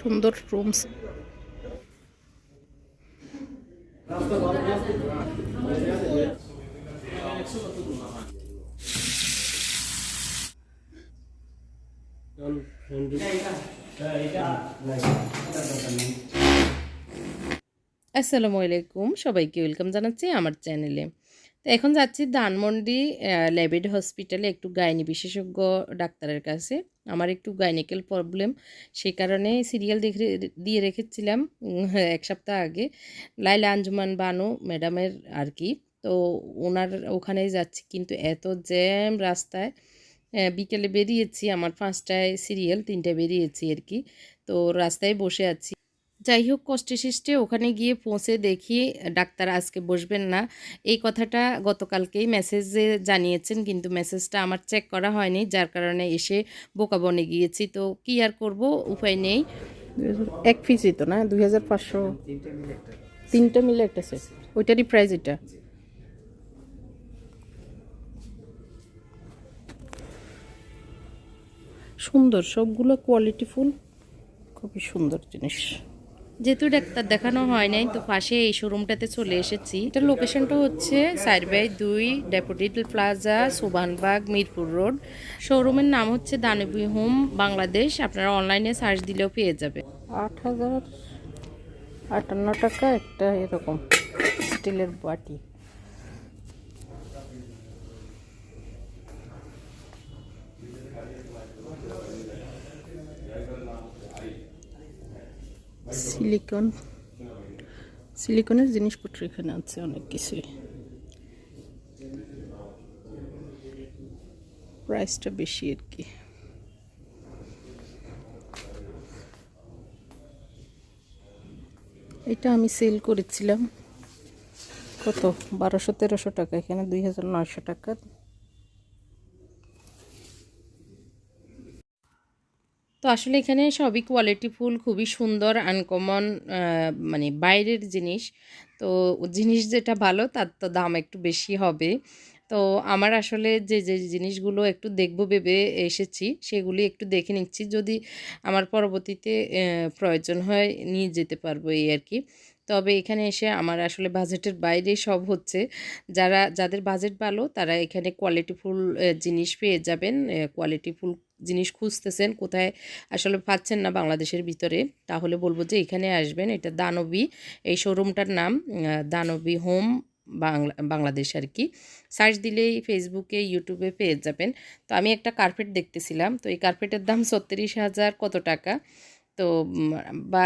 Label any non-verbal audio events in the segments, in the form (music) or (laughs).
সুন্দর রুমস আসসালামু আলাইকুম, সবাইকে ওয়েলকাম জানাচ্ছি আমার চ্যানেলে তো এখন যাচ্ছি ধানমন্ডি ল্যাবেড হসপিটালে একটু গাইনি বিশেষজ্ঞ ডাক্তারের কাছে। আমার একটু গাইনিক্যাল প্রবলেম সেই কারণে সিরিয়াল দেখে দিয়ে রেখেছিলাম উম, এক সপ্তাহ আগে। লাইলা আঞ্জুমান বানো ম্যাডামের আর কি। তো ওনার ওখানেই যাচ্ছি কিন্তু এত জ্যাম রাস্তায় বিকেলে বেরিয়েছি আমার পাঁচটায় সিরিয়াল তিনটায় বেরিয়েছি আর কি। তো রাস্তায় বসে আছি। যাই হোক কষ্টে সৃষ্টে ওখানে গিয়ে পৌঁছে দেখি ডাক্তার আজকে বসবেন না। এই কথাটা গতকালকেই মেসেজে জানিয়েছেন, কিন্তু মেসেজটা আমার চেক করা হয়নি, যার কারণে এসে বোকা বনে গিয়েছি। তো কি আর করব? উপায় নেই। এক পিসই তো না? দুই হাজার পাঁচশো তিনটা মিলে একটা সেট ওইটারই প্রাইস এটা। সুন্দর, সবগুলো কোয়ালিটিফুল খুবই সুন্দর জিনিস। যেহেতু ডাক্তার দেখানো হয় নাই, তো পাশে এই শোরুমটাতে চলে এসেছি। এটার লোকেশনটা হচ্ছে সাইড বাই দুই deputy plaza Sobhanbagh Mirpur road. শোরুমের নাম হচ্ছে দানবী হোম বাংলাদেশ। আপনারা অনলাইনে সার্চ দিলেও পেয়ে যাবে আট হাজার আটান্ন টাকা একটা এরকম স্টিলের বাটি। সিলিকন সিলিকনের জিনিসপত্র এখানে আছে, অনেক কিছুই। প্রাইসটা বেশি আর কি। এটা আমি সেল করেছিলাম। কত? বারোশো, তেরোশো টাকা। এখানে দুই হাজার নয়শো টাকা। তো আসলে এখানে সবই কোয়ালিটি ফুল, খুবই সুন্দর আনকমন মানে বাইরের জিনিস। তো জিনিস যেটা ভালো, তার তো দাম একটু বেশি হবে। তো আমার আসলে যে যে জিনিসগুলো একটু দেখব, ভেবে এসেছি, সেগুলি একটু দেখে নিচ্ছি। যদি আমার পরবর্তীতে প্রয়োজন হয়, নিয়ে যেতে পারব এই আর কি। তবে এখানে এসে আমার আসলে বাজেটের বাইরে সব হচ্ছে। যারা, যাদের বাজেট ভালো, তারা এখানে কোয়ালিটিফুল জিনিস পেয়ে যাবেন কোয়ালিটিফুল জিনিস খুঁজতেছেন, কোথায় আসলে পাচ্ছেন না বাংলাদেশের ভিতরে, তাহলে বলব যে এখানে আসবেন, এটা দানবী, এই শোরুমটার নাম দানবী হোম বাংলা, বাংলাদেশ আর কি। সার্চ দিলেই ফেসবুকে ইউটিউবে পেয়ে যাবেন। তো আমি একটা কার্পেট দেখতেছিলাম, তো এই কার্পেটের দাম ছত্রিশ হাজার কত টাকা? তো বা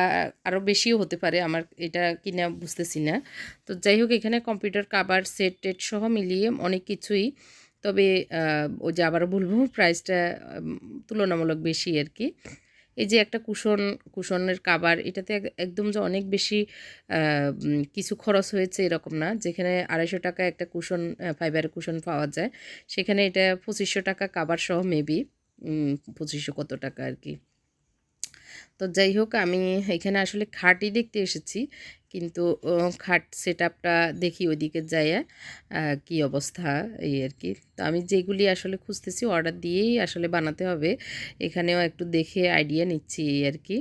আরও বেশিও হতে পারে, আমার এটা কিনা বুঝতেছি না। তো যাই হোক, এখানে কম্পিউটার কাবার সেট টেট সহ মিলিয়ে অনেক কিছুই তবে ও যে আবারও বলব প্রাইসটা তুলনামূলক বেশি আর কি এই যে একটা কুশন, কুশনের কাবার, এটাতে একদম যে অনেক বেশি কিছু খরচ হয়েছে এরকম না। যেখানে আড়াইশো টাকা একটা কুশন ফাইবার কুশন পাওয়া যায়, সেখানে এটা পঁচিশশো টাকা কাবার সহ মেবি পঁচিশশো কত টাকা আর কি তো যাই হোক, আমি এখানে আসলে খাটই দেখতে এসেছি। কিন্তু খাট সেট আপটা দেখি ওইদিকে যাইয়া কি অবস্থা, এই আর কি। তো আমি যেগুলি আসলে খুঁজতেছি অর্ডার দিয়েই আসলে বানাতে হবে। এখানেও একটু দেখে আইডিয়া নিচ্ছি, এই আর কি।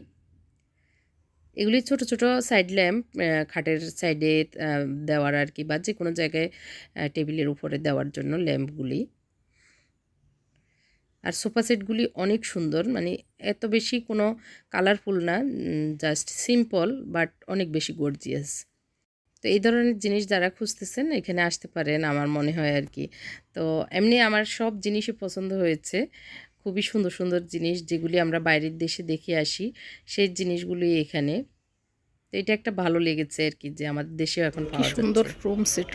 এগুলি ছোট ছোট সাইড ল্যাম্প খাটের সাইডে দেওয়ার আর কি, বা যে কোনো জায়গায় টেবিলের উপরে দেওয়ার জন্য ল্যাম্পগুলি আর সোফা সেটগুলি অনেক সুন্দর মানে এত বেশি কোনো কালারফুল না জাস্ট সিম্পল বাট অনেক বেশি গর্জিয়াস তো এই ধরনের জিনিস যারা খুঁজতেছেন এখানে আসতে পারেন আমার মনে হয় আর কি। তো এমনি আমার সব জিনিসই পছন্দ হয়েছে। খুবই সুন্দর সুন্দর জিনিস যেগুলি আমরা বাইরের দেশে দেখে আসি সেই জিনিসগুলি এখানে। তো এটা একটা ভালো লেগেছে আর কি যে আমাদের দেশেও এখন পাওয়া সুন্দর রুম সেট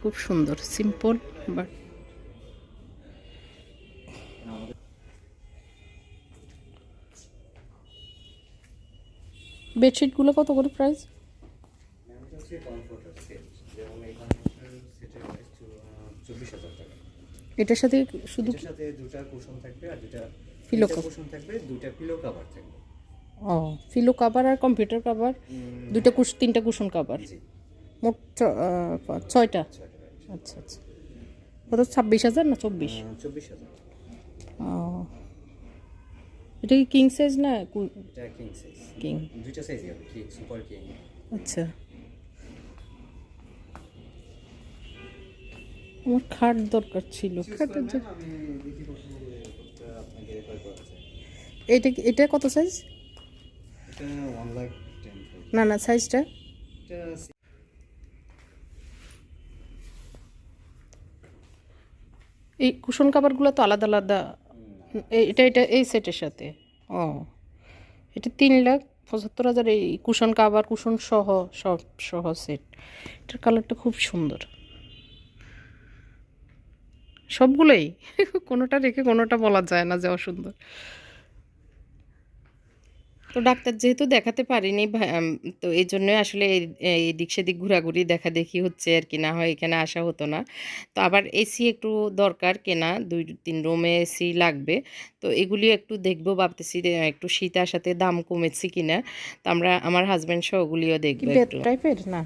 খুব সুন্দর সিম্পল বাট বেডশিটগুলো কত করে প্রাইস? এটার সাথে শুধু এটার সাথে দুটা কুশন থাকবে আর দুটা Pillow কুশন থাকবে দুটা পিলো কভার থাকবে। ও ফিলো কাভার আর কম্পিউটার কাভার দুইটা কুশ তিনটা কুশন কাভার মোট ছয়টা? আচ্ছা আচ্ছা। কত ছাব্বিশ হাজার না চব্বিশ? চব্বিশ হাজার। ও। এটা কি কিং সাইজ না এটা কিং সাইজ কিং দুইটা সাইজই হবে কিং সুপার কিং আচ্ছা। আমার খাট দরকার ছিল। খাটের যে- আমি দেখি কোনটা আপনাকে রেফার করা যায় এটা কি- এটা কত সাইজ না না সাইজটা এই কুশন কাভারগুলো তো আলাদা আলাদা। এটা এটা এই সেটের সাথে। ও। এটা তিন লাখ পঁচাত্তর হাজার, এই কুশন কাবার কুশন সহ, সব সহ সেট এটার কালারটা খুব সুন্দর। সবগুলোই। (laughs) কোনোটা রেখে কোনোটা বলা যায় না যে অসুন্দর। তো ডাক্তার যেহেতু দেখাতে পারিনি তো এই জন্যই আসলে এই- এই দিক সেদিক ঘোরাঘুরি দেখা দেখি হচ্ছে আর কি না হয় এখানে আসা হতো না। তো আবার এসি একটু দরকার কেনা দুই তিন রুমে এসি লাগবে। তো এগুলি একটু দেখব ভাবতেছি যে একটু শীত আসাতে দাম কমেছে কিনা। তো আমরা আমার হাজব্যান্ড সহ ওগুলিও দেখব টাইপের না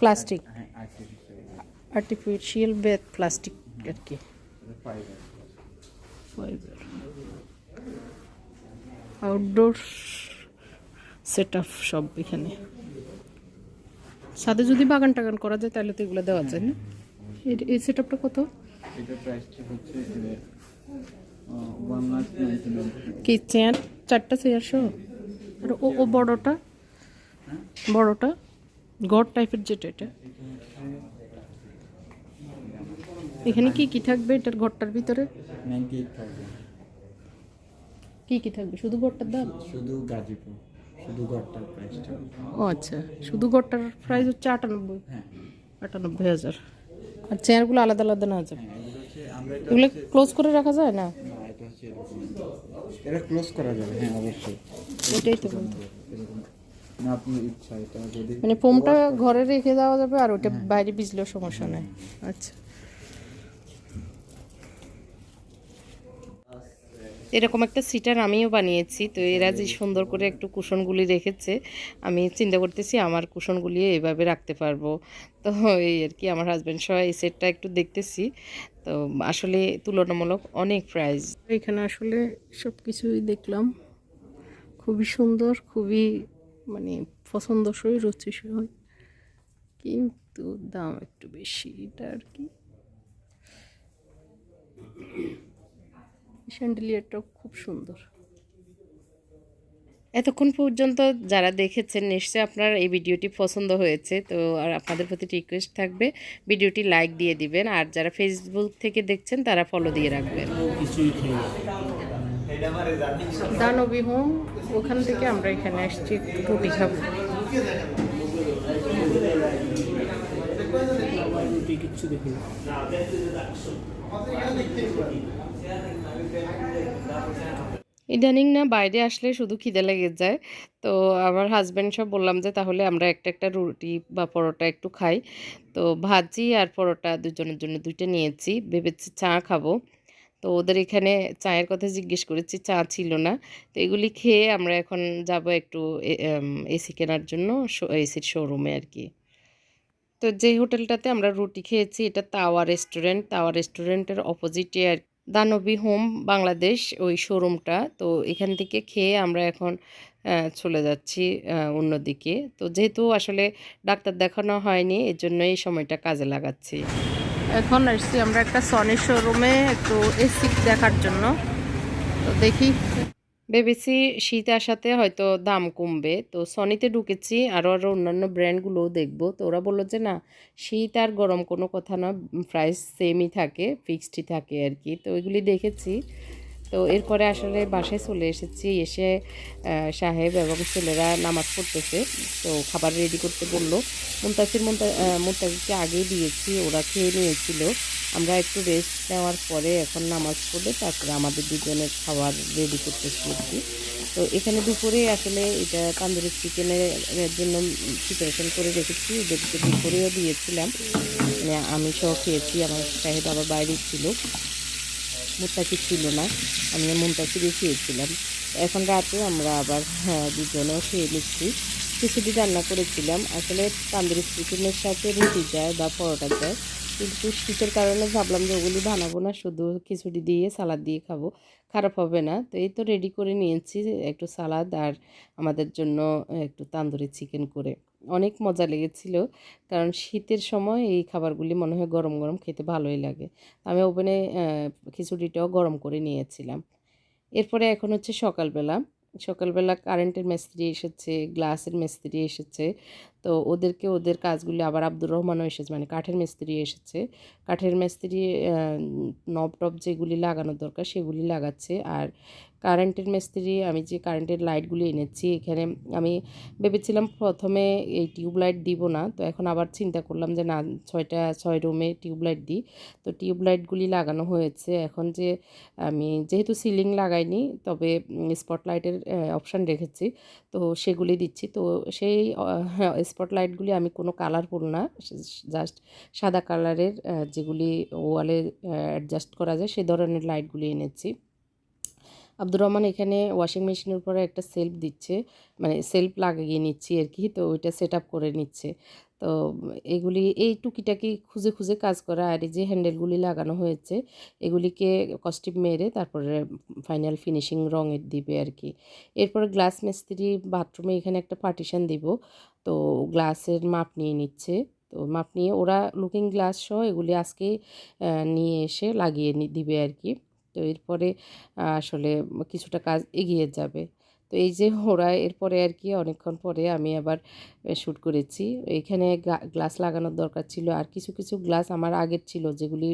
প্লাস্টিক হ্যাঁ আর্টিফিশিয়াল বেড প্লাস্টিক আর কি। ফাইবার আউটডোর সেট আপ সব এখানে। সাথে যদি বাগান টাগান করা যায় তাহলে তো এগুলো দেওয়া যায় না। এই- সেট আপটা কত? কি চেয়ার চারটা চেয়ার সহ? আর ও ও বড়টা? বড়টা? গড় টাইপের যেটা এটা। এখানে কি কি থাকবে? এটার ঘরটার ভিতরে? কি কি থাকবে? শুধু ঘরটার দাম? শুধু গাজীপুর। শুধু ঘরটার প্রাইসটা ও আচ্ছা শুধু ঘরটার প্রাইস হচ্ছে আটানব্বই। হ্যাঁ। আটানব্বই হাজার। আর চেয়ারগুলো আলাদা আলাদা না যাবে? হ্যাঁ এগুলো ক্লোজ করে রাখা যায় না? এটা ক্লোজ করা যাবে হ্যাঁ অবশ্যই। এটাই তো বলতে। মানে ফোমটা ঘরে রেখে দেওয়া যাবে আর ওটা বাইরে বিজলেও সমস্যা নেই। আচ্ছা। এরকম একটা সিটার আমিও বানিয়েছি। তো এরা যে সুন্দর করে একটু কুশনগুলি রেখেছে আমি চিন্তা করতেছি আমার কুশনগুলি এভাবে রাখতে পারব। তো এই আর কি আমার হাজব্যান্ড সহ এই সেটটা একটু দেখতেছি। তো আসলে তুলনামূলক অনেক প্রাইস এখানে আসলে সব কিছুই দেখলাম। খুবই সুন্দর খুবই মানে পছন্দসই রুচিসই। কিন্তু দাম একটু বেশি এটা আর কি। স্যান্ডেলিয়ারটাও খুব সুন্দর। এতক্ষণ পর্যন্ত যারা দেখেছেন নিশ্চয়ই আপনার এই ভিডিওটি পছন্দ হয়েছে। তো আর আপনাদের প্রতি রিকোয়েস্ট থাকবে ভিডিওটি লাইক দিয়ে দিবেন। আর যারা ফেসবুক থেকে দেখছেন তারা ফলো দিয়ে রাখবেন। দানবী হোম ওখান থেকে আমরা এখানে আসছি একটু রুটি খাব। ইদানিং না বাইরে আসলে শুধু খিদে লেগে যায়। তো আমার হাজব্যান্ড সব বললাম যে, তাহলে আমরা একটা একটা রুটি বা পরোটা একটু খাই। তো ভাজি আর পরোটা দুজনের জন্য দুইটা নিয়েছি। ভেবেছি চা খাব। তো ওদের এখানে চায়ের কথা জিজ্ঞেস করেছি, চা ছিল না। তো এগুলি খেয়ে আমরা এখন যাব একটু এসি কেনার জন্য এসির শোরুমে আর কি। তো যে হোটেলটাতে আমরা রুটি খেয়েছি, এটা তাওয়া রেস্টুরেন্ট তাওয়া রেস্টুরেন্টের অপোজিটে আর দানবী হোম বাংলাদেশ ওই শোরুমটা। তো এখান থেকে খেয়ে আমরা এখন চলে যাচ্ছি অন্যদিকে। তো যেহেতু আসলে ডাক্তার দেখানো হয়নি এর জন্য এই সময়টা কাজে লাগাচ্ছি। এখন আসছি আমরা একটা সনি শোরুমে একটু এসি দেখার জন্য। তো দেখি। ভেবেছি শীত আসাতে হয়তো দাম কমবে। তো সনিতে ঢুকেছি আরও আরও অন্যান্য ব্র্যান্ডগুলোও দেখব। তো ওরা বলল যে, না, শীত আর গরম কোনো কথা না প্রাইস সেমই থাকে ফিক্সডই থাকে আর কি তো ওইগুলি দেখেছি। তো এরপরে আসলে বাসায় চলে এসেছি, এসে সাহেব এবং ছেলেরা নামাজ পড়তেছে। তো খাবার রেডি করতে বলল। মুমতাসির মুমতা মুমতাজিকে আগেই দিয়েছি, ওরা খেয়ে নিয়েছিল। আমরা একটু রেস্ট নেওয়ার পরে এখন নামাজ পড়লে তারপরে আমাদের দুজনের খাবার রেডি করতেছি আর তো এখানে দুপুরে আসলে এটা তান্দুরি চিকেনের জন্য প্রিপারেশন করে রেখেছি ওদেরকে দুপুরেও দিয়েছিলাম। মানে আমি সহ খেয়েছি আমার সাহেব আবার বাইরে ছিল। মুত্তাকি ছিল না আমি মুমতাকিরই খেয়েছিলাম। এখন রাতে আমরা আবার হ্যাঁ, দুজনেও খেয়ে নিচ্ছি। খিচুড়ি রান্না করেছিলাম। আসলে তান্দুরি চিকেনের সাথে রুটি যায় বা পরোটা যায়। কিন্তু শীতের কারণে ভাবলাম যে ওগুলি বানাবো না, শুধু খিচুড়ি দিয়ে, সালাদ দিয়ে খাব। খারাপ হবে না। তো এই তো রেডি করে নিয়েছি, একটু সালাদ আর আমাদের জন্য একটু তান্দুরি চিকেন করে। অনেক মজা লেগেছিল, কারণ শীতের সময় এই খাবারগুলি মনে হয় গরম গরম খেতে ভালোই লাগে। আমি ওভেনে খিচুড়িটাও গরম করে নিয়েছিলাম। এরপরে এখন হচ্ছে সকালবেলা। সকালবেলা কারেন্টের মিস্ত্রি এসেছে গ্লাসের মিস্ত্রি এসেছে। তো ওদেরকে ওদের কাজগুলি আবার আব্দুর রহমানও এসেছে মানে কাঠের মিস্ত্রি এসেছে। কাঠের মিস্ত্রি নব টব যেগুলি লাগানোর দরকার সেগুলি লাগাচ্ছে। আর কারেন্টের মিস্ত্রি, আমি যে কারেন্টের লাইটগুলি এনেছি, এখানে আমি ভেবেছিলাম প্রথমে এই টিউব লাইট দিব না, তো এখন আবার চিন্তা করলাম যে না, ছয়টা, ছয় রুমে টিউব লাইট দিই। তো টিউব লাইটগুলি লাগানো হয়েছে। এখন যে আমি যেহেতু সিলিং লাগাইনি, তবে স্পটলাইটের অপশান রেখেছি, তো সেগুলি দিচ্ছি। তো সেই স্পটলাইটগুলি আমি কোনো কালারফুল না জাস্ট সাদা কালারের যেগুলি ওয়ালে অ্যাডজাস্ট করা যায়, সে ধরনের লাইটগুলি এনেছি। আব্দুর রহমান এখানে ওয়াশিং মেশিনের উপরে একটা সেলফ দিচ্ছে মানে সেলফ লাগিয়ে নিচ্ছি আর কি, তো ওইটা সেট করে নিচ্ছে। তো এগুলি, এই টুকিটাকি খুঁজে খুঁজে কাজ করা আর যে হ্যান্ডেলগুলি লাগানো হয়েছে, এগুলিকে কস্টিপ মেরে তারপরে ফাইনাল ফিনিশিং রঙের দিবে আর কি। এরপরে গ্লাস মিস্ত্রি বাথরুমে এখানে একটা পার্টিশন দিব, তো গ্লাসের মাপ নিয়ে নিচ্ছে, তো মাপ নিয়ে ওরা লুকিং গ্লাস সহ এগুলি আজকে নিয়ে এসে লাগিয়ে দিবে আর কি। তো এরপরে আসলে কিছুটা কাজ এগিয়ে যাবে। তো এই যে ওরা এরপরে আর কি অনেকক্ষণ পরে আমি আবার শ্যুট করেছি। এখানে গ্লাস লাগানোর দরকার ছিল। আর কিছু কিছু গ্লাস আমার আগের ছিল, যেগুলি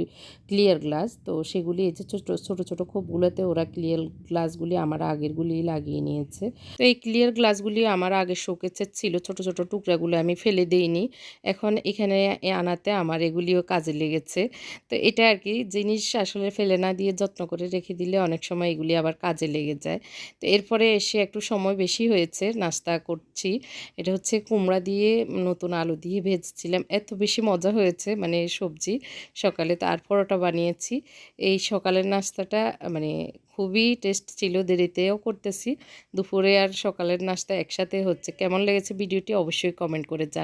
ক্লিয়ার গ্লাস তো সেগুলি এই যে ছোটো ছোটো খোপগুলোতে ওরা ক্লিয়ার গ্লাসগুলি আমার আগেরগুলি লাগিয়ে নিয়েছে। তো এই ক্লিয়ার গ্লাসগুলি আমার আগে শোকেসের ছিল। ছোট ছোট টুকরাগুলো আমি ফেলে দিইনি। এখন এখানে আনাতে আমার এগুলিও কাজে লেগেছে। তো এটা আর কি জিনিস আসলে ফেলে না দিয়ে যত্ন করে রেখে দিলে অনেক সময় এগুলি আবার কাজে লেগে যায়। তো এরপরে এসে একটু সময় বেশি হয়েছে, নাস্তা করছি। এটা হচ্ছে কুমড়া দিয়ে নতুন আলু দিয়ে ভেজছিলাম। এত বেশি মজা হয়েছে মানে সবজি সকালে তার পরোটা বানিয়েছি। এই সকালের নাস্তাটা মানে খুবই টেস্ট ছিল, দেরিতেও করতেছি। দুপুরে আর সকালের নাস্তা একসাথে হচ্ছে। কেমন লেগেছে ভিডিওটি অবশ্যই কমেন্ট করে জান